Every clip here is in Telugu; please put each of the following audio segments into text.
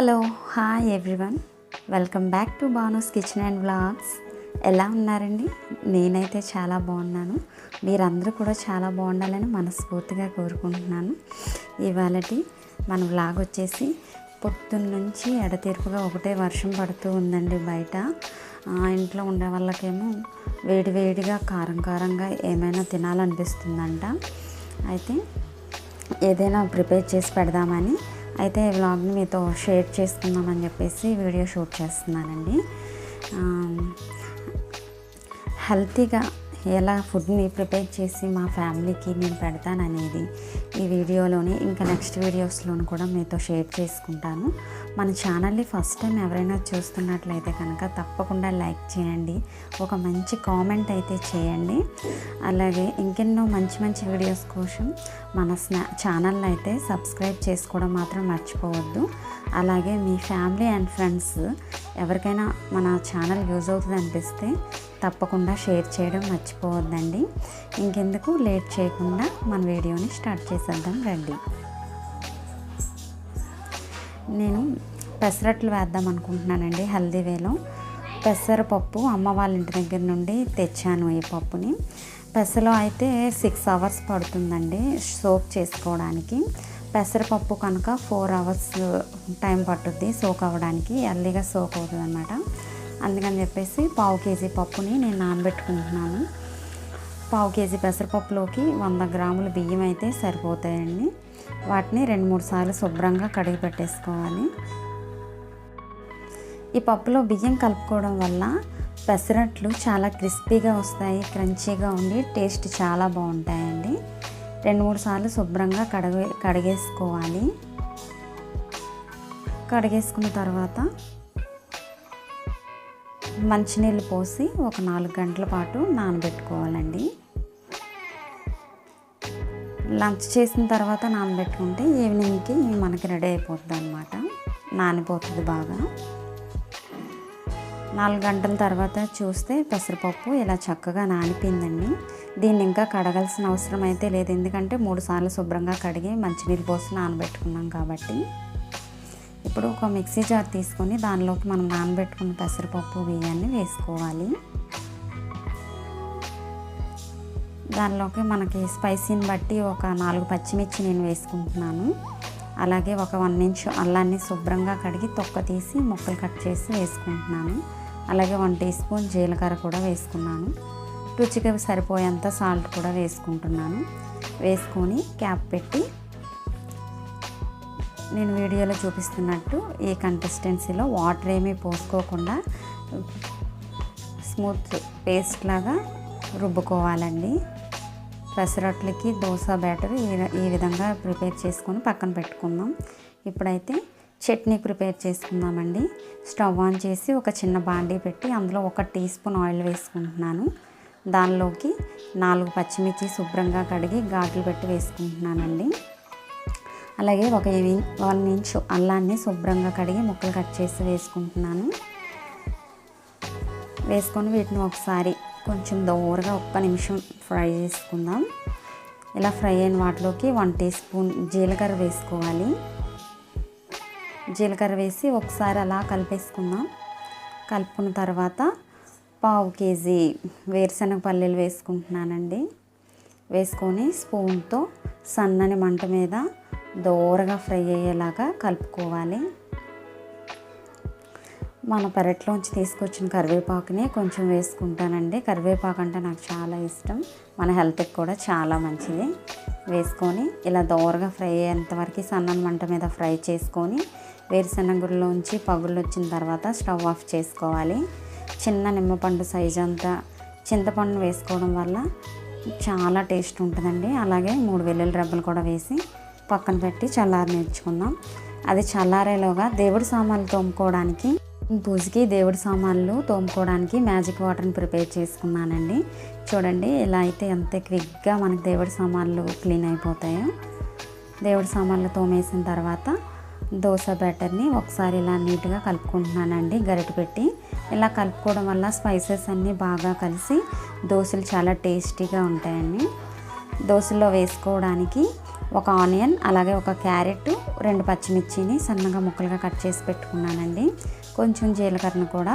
Hello hi everyone welcome back to Bano's kitchen and vlogs ఎలా ఉన్నారండి? నేనైతే చాలా బాగున్నాను. మీరందరూ కూడా చాలా బాగుండాలని మనస్ఫూర్తిగా కోరుకుంటున్నాను. ఇవాళటి మన వ్లాగ్ వచ్చేసి పొద్దున్న నుంచి ఎడతీర్పుగా ఒకటే వర్షం పడుతూ ఉందండి బయట. ఇంట్లో ఉండే వాళ్ళకేమో వేడి వేడిగా కారం కారంగా ఏమైనా తినాలనిపిస్తుందంట. అయితే ఏదైనా ప్రిపేర్ చేసి పెడదామని అయితే ఈ వ్లాగ్ని మీతో షేర్ చేసుకుందామని చెప్పేసి వీడియో షూట్ చేస్తున్నానండి. హెల్తీగా ఎలా ఫుడ్ని ప్రిపేర్ చేసి మా ఫ్యామిలీకి నేను పెడతాననేది ఈ వీడియోలోని. ఇంకా నెక్స్ట్ వీడియోస్లోని కూడా మీతో షేర్ చేసుకుంటాను. మన ఛానల్ని ఫస్ట్ టైం ఎవరైనా చూస్తున్నట్లయితే కనుక తప్పకుండా లైక్ చేయండి. ఒక మంచి కామెంట్ అయితే చేయండి. అలాగే ఇంకెన్నో మంచి మంచి వీడియోస్ కోసం మన స్నా ఛానల్ అయితే సబ్స్క్రైబ్ చేసుకోవడం మాత్రం మర్చిపోవద్దు. అలాగే మీ ఫ్యామిలీ అండ్ ఫ్రెండ్స్ ఎవరికైనా మన ఛానల్ యూజ్ అవుతుంది అనిపిస్తే తప్పకుండా షేర్ చేయడం మర్చిపోవద్దండి. ఇంకెందుకు లేట్ చేయకుండా మన వీడియోని స్టార్ట్ చేసేద్దాం రండి. నేను పెసరట్లు వేద్దాం అనుకుంటున్నానండి హల్దీ వేలో. పెసరపప్పు అమ్మ వాళ్ళ ఇంటి దగ్గర నుండి తెచ్చాను ఈ పప్పుని. పెసలో అయితే సిక్స్ అవర్స్ పడుతుందండి సోక్ చేసుకోవడానికి. పెసరపప్పు కనుక ఫోర్ అవర్స్ టైం పట్టుద్ది సోక్ అవ్వడానికి. ఎర్లీగా సోక్ అవుతుంది అన్నమాట అందుకని చెప్పేసి పావు కేజీ పప్పుని నేను నానబెట్టుకుంటున్నాను. పావు కేజీ పెసరపప్పులోకి వంద గ్రాముల బియ్యం అయితే సరిపోతాయండి. వాటిని రెండు మూడు సార్లు శుభ్రంగా కడిగి పెట్టేసుకోవాలి. ఈ పప్పులో బియ్యం కలుపుకోవడం వల్ల పెసరట్లు చాలా క్రిస్పీగా వస్తాయి క్రంచీగా ఉండి టేస్ట్ చాలా బాగుంటాయండి. రెండు మూడు సార్లు శుభ్రంగా కడగ కడిగేసుకోవాలి. కడిగేసుకున్న తర్వాత మంచినీళ్ళు పోసి ఒక నాలుగు గంటల పాటు నానబెట్టుకోవాలండి. లంచ్ చేసిన తర్వాత నానబెట్టుకుంటే ఈవినింగ్కి మనకి రెడీ అయిపోతుంది అనమాట నానిపోతుంది బాగా. నాలుగు గంటల తర్వాత చూస్తే పెసరపప్పు ఇలా చక్కగా నానిపోయిందండి. దీన్ని ఇంకా కడగాల్సిన అవసరం అయితే లేదు. ఎందుకంటే మూడు సార్లు శుభ్రంగా కడిగి మంచినీళ్ళు పోసి నానబెట్టుకున్నాం కాబట్టి. ఇప్పుడు ఒక మిక్సీ జార్ తీసుకొని దానిలోకి మనం నానబెట్టుకున్న పెసరపప్పు బియ్యాన్ని వేసుకోవాలి. దానిలోకి మనకి స్పైసీని బట్టి ఒక నాలుగు పచ్చిమిర్చి నేను వేసుకుంటున్నాను. అలాగే ఒక వన్ ఇంచ్ అల్లాన్ని శుభ్రంగా కడిగి తొక్క తీసి ముక్కలు కట్ చేసి వేసుకుంటున్నాను. అలాగే వన్ టీ స్పూన్ జీలకర్ర కూడా వేసుకున్నాను. రుచికి సరిపోయేంత సాల్ట్ కూడా వేసుకుంటున్నాను. వేసుకొని క్యాప్ పెట్టి నేను వీడియోలో చూపిస్తున్నట్టు ఈ కన్సిస్టెన్సీలో వాటర్ ఏమీ పోసుకోకుండా స్మూత్ పేస్ట్ లాగా రుబ్బుకోవాలండి. పెసరట్లకి దోశ బ్యాటర్ ఈ- ఈ విధంగా ప్రిపేర్ చేసుకొని పక్కన పెట్టుకుందాం. ఇప్పుడైతే చట్నీ ప్రిపేర్ చేసుకుందామండి. స్టవ్ ఆన్ చేసి ఒక చిన్న బాండీ పెట్టి అందులో ఒక టీ స్పూన్ ఆయిల్ వేసుకుంటున్నాను. దానిలోకి నాలుగు పచ్చిమిర్చి శుభ్రంగా కడిగి ఘాట్లు పెట్టి వేసుకుంటున్నానండి. అలాగే ఒక వన్ ఇంచ్ అల్లాన్ని శుభ్రంగా కడిగి ముక్కలు కట్ చేసి వేసుకుంటున్నాను. వేసుకొని వీటిని ఒకసారి కొంచెం దోరగా ఒక్క నిమిషం ఫ్రై చేసుకుందాం. ఇలా ఫ్రై అయిన వాటిలోకి వన్ టీ స్పూన్ జీలకర్ర వేసుకోవాలి. జీలకర్ర వేసి ఒకసారి అలా కలిపేసుకుందాం. కలుపుకున్న తర్వాత పావు కేజీ వేరుశనగ పల్లీలు వేసుకుంటున్నానండి. వేసుకొని స్పూన్తో సన్నని మంట మీద దోరగా ఫ్రై అయ్యేలాగా కలుపుకోవాలి. మన పెరట్లోంచి తీసుకొచ్చిన కరివేపాకుని కొంచెం వేసుకుంటానండి. కరివేపాకు అంటే నాకు చాలా ఇష్టం. మన హెల్త్కి కూడా చాలా మంచిది. వేసుకొని ఇలా దోరగా ఫ్రై అయ్యేంత వరకు సన్నని మంట మీద ఫ్రై చేసుకొని వేరుశనగలోంచి పగుళ్ళు వచ్చిన తర్వాత స్టవ్ ఆఫ్ చేసుకోవాలి. చిన్న నిమ్మపండు సైజ్ అంతా చింతపండు వేసుకోవడం వల్ల చాలా టేస్ట్ ఉంటుందండి. అలాగే మూడు వెల్లుల్లి రబ్బలు కూడా వేసి పక్కన పెట్టి చల్లారి నేర్చుకుందాం. అది చల్లారేలోగా దేవుడి సామాన్లు తోముకోవడానికి పూజకి దేవుడి సామాన్లు తోముకోవడానికి మ్యాజిక్ వాటర్ని ప్రిపేర్ చేసుకున్నానండి. చూడండి ఇలా అయితే ఎంత క్విక్గా మనకి దేవుడి సామాన్లు క్లీన్ అయిపోతాయో. దేవుడి సామాన్లు తోమేసిన తర్వాత దోశ బ్యాటర్ని ఒకసారి ఇలా నీట్గా కలుపుకుంటున్నానండి గరిట పెట్టి. ఇలా కలుపుకోవడం వల్ల స్పైసెస్ అన్నీ బాగా కలిసి దోశలు చాలా టేస్టీగా ఉంటాయండి. దోశల్లో వేసుకోవడానికి ఒక ఆనియన్ అలాగే ఒక క్యారెట్ రెండు పచ్చిమిర్చిని సన్నగా ముక్కలుగా కట్ చేసి పెట్టుకున్నానండి. కొంచెం జీలకర్రను కూడా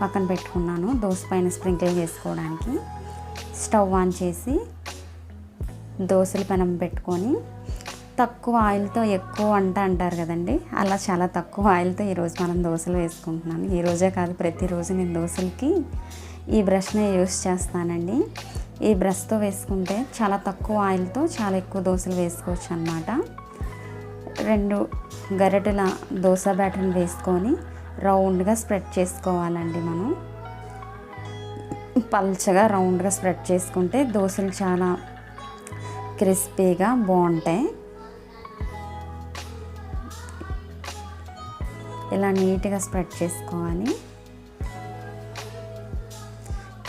పక్కన పెట్టుకున్నాను దోశ పైన స్ప్రింకిల్ చేసుకోవడానికి. స్టవ్ ఆన్ చేసి దోశలు పెనం పెట్టుకొని తక్కువ ఆయిల్తో ఎక్కువ వంట అంటారు కదండి అలా చాలా తక్కువ ఆయిల్తో ఈరోజు మనం దోశలు వేసుకుంటున్నాను ఈ రోజే కాదు ప్రతిరోజు నేను దోశలకి ఈ బ్రష్నే యూస్ చేస్తానండి. ఈ బ్రష్తో వేసుకుంటే చాలా తక్కువ ఆయిల్తో చాలా ఎక్కువ దోశలు వేసుకోవచ్చు అనమాట రెండు గరిటెల దోశ బ్యాటర్ని వేసుకొని రౌండ్గా స్ప్రెడ్ చేసుకోవాలండి మనం. పల్చగా రౌండ్గా స్ప్రెడ్ చేసుకుంటే దోశలు చాలా క్రిస్పీగా బాగుంటాయి. ఇలా నీట్గా స్ప్రెడ్ చేసుకోవాలి.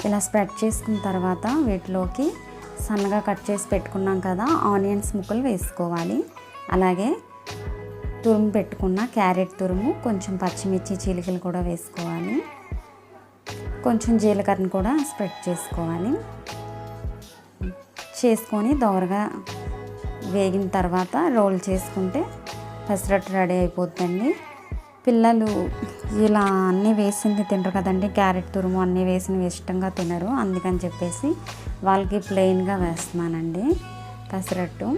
ఇలా స్ప్రెడ్ చేసుకున్న తర్వాత వీటిలోకి సన్నగా కట్ చేసి పెట్టుకున్నాం కదా ఆనియన్స్ ముక్కలు వేసుకోవాలి. అలాగే తురుము పెట్టుకున్న క్యారెట్ తురుము కొంచెం పచ్చిమిర్చి చీలికలు కూడా వేసుకోవాలి. కొంచెం జీలకర్రను కూడా స్ప్రెడ్ చేసుకోవాలి. చేసుకొని దోరగా వేగిన తర్వాత రోల్ చేసుకుంటే పెసరట్టు రెడీ అయిపోతుందండి పిల్లలు ఇలా అన్నీ వేసింది తినరు కదండి. క్యారెట్ తురుము అన్నీ వేసినవి ఇష్టంగా తినరు. అందుకని చెప్పేసి వాళ్ళకి ప్లెయిన్గా వేస్తున్నానండి. పెసరట్టు.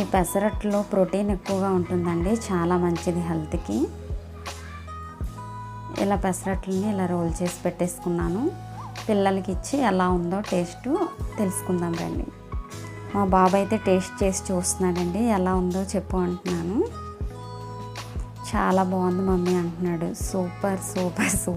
ఈ పెసరట్టులో ప్రోటీన్ ఎక్కువగా ఉంటుందండి. చాలా మంచిది హెల్త్కి. ఇలా పెసరట్లని ఇలా రోల్ చేసి పెట్టేసుకున్నాను. పిల్లలకి ఇచ్చి ఎలా ఉందో టేస్ట్ తెలుసుకుందాం రండి. మా బాబు అయితే టేస్ట్ చేసి చూస్తున్నాడండి. ఎలా ఉందో చెప్పు అంటున్నాను. చాలా బాగుంది మమ్మీ అంటున్నాడు. Super super super.